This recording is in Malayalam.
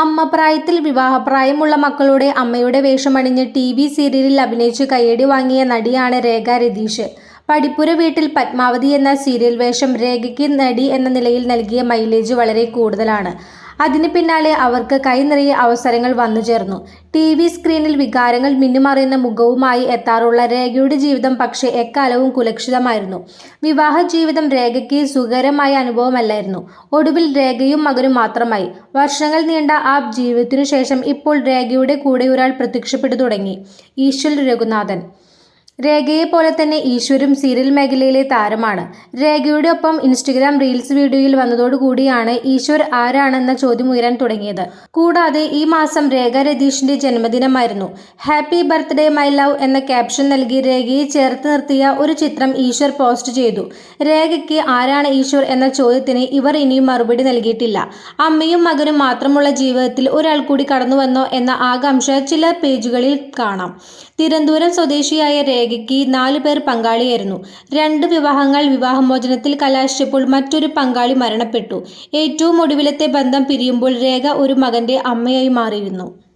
അമ്മ പ്രായത്തിൽ വിവാഹപ്രായമുള്ള മക്കളുടെ അമ്മയുടെ വേഷമണിഞ്ഞ് ടി വി സീരിയലിൽ അഭിനയിച്ച് കയ്യടി വാങ്ങിയ നടിയാണ് രേഖ രതീഷ്. പടിപ്പുര വീട്ടിൽ പത്മാവതി എന്ന സീരിയൽ വേഷം രേഖയ്ക്ക് നടി എന്ന നിലയിൽ നൽകിയ മൈലേജ് വളരെ കൂടുതലാണ്. അതിന് പിന്നാലെ അവർക്ക് കൈനിറയെ അവസരങ്ങൾ വന്നു ചേർന്നു. ടി വി സ്ക്രീനിൽ വികാരങ്ങൾ മിന്നുമറിയുന്ന മുഖവുമായി എത്താറുള്ള രേഖയുടെ ജീവിതം പക്ഷേ എക്കാലവും കുലക്ഷിതമായിരുന്നു. വിവാഹ ജീവിതം രേഖയ്ക്ക് സുഖകരമായ അനുഭവമല്ലായിരുന്നു. ഒടുവിൽ രേഖയും മകനും മാത്രമായി. വർഷങ്ങൾ നീണ്ട ആ ജീവിതത്തിനു ശേഷം ഇപ്പോൾ രേഖയുടെ കൂടെ ഒരാൾ പ്രത്യക്ഷപ്പെട്ടു തുടങ്ങി. ഈശ്വൽ രഘുനാഥൻ. രേഖയെ പോലെ തന്നെ ഈശ്വരും സീരിയൽ മേഖലയിലെ താരമാണ്. രേഖയുടെ ഒപ്പം ഇൻസ്റ്റഗ്രാം റീൽസ് വീഡിയോയിൽ വന്നതോടുകൂടിയാണ് ഈശ്വർ ആരാണെന്ന ചോദ്യം ഉയരാൻ തുടങ്ങിയത്. കൂടാതെ ഈ മാസം രേഖ രതീഷിന്റെ ജന്മദിനമായിരുന്നു. ഹാപ്പി ബർത്ത്ഡേ മൈ ലവ് എന്ന ക്യാപ്ഷൻ നൽകി രേഖയെ ചേർത്ത് നിർത്തിയ ഒരു ചിത്രം ഈശ്വർ പോസ്റ്റ് ചെയ്തു. രേഖയ്ക്ക് ആരാണ് ഈശ്വർ എന്ന ചോദ്യത്തിന് ഇവർ ഇനിയും മറുപടി നൽകിയിട്ടില്ല. അമ്മയും മകനും മാത്രമുള്ള ജീവിതത്തിൽ ഒരാൾ കൂടി കടന്നുവന്നോ എന്ന ആകാംക്ഷ ചില പേജുകളിൽ കാണാം. തിരുവനന്തപുരം സ്വദേശിയായ രേഖയ്ക്ക് നാലു പേർ പങ്കാളിയായിരുന്നു. രണ്ട് വിവാഹങ്ങൾ വിവാഹമോചനത്തിൽ കലാശിച്ചപ്പോൾ മറ്റൊരു പങ്കാളി മരണപ്പെട്ടു. ഏറ്റവും ഒടുവിലത്തെ ബന്ധം പിരിയുമ്പോൾ രേഖ ഒരു മകന്റെ അമ്മയായി മാറിയിരുന്നു.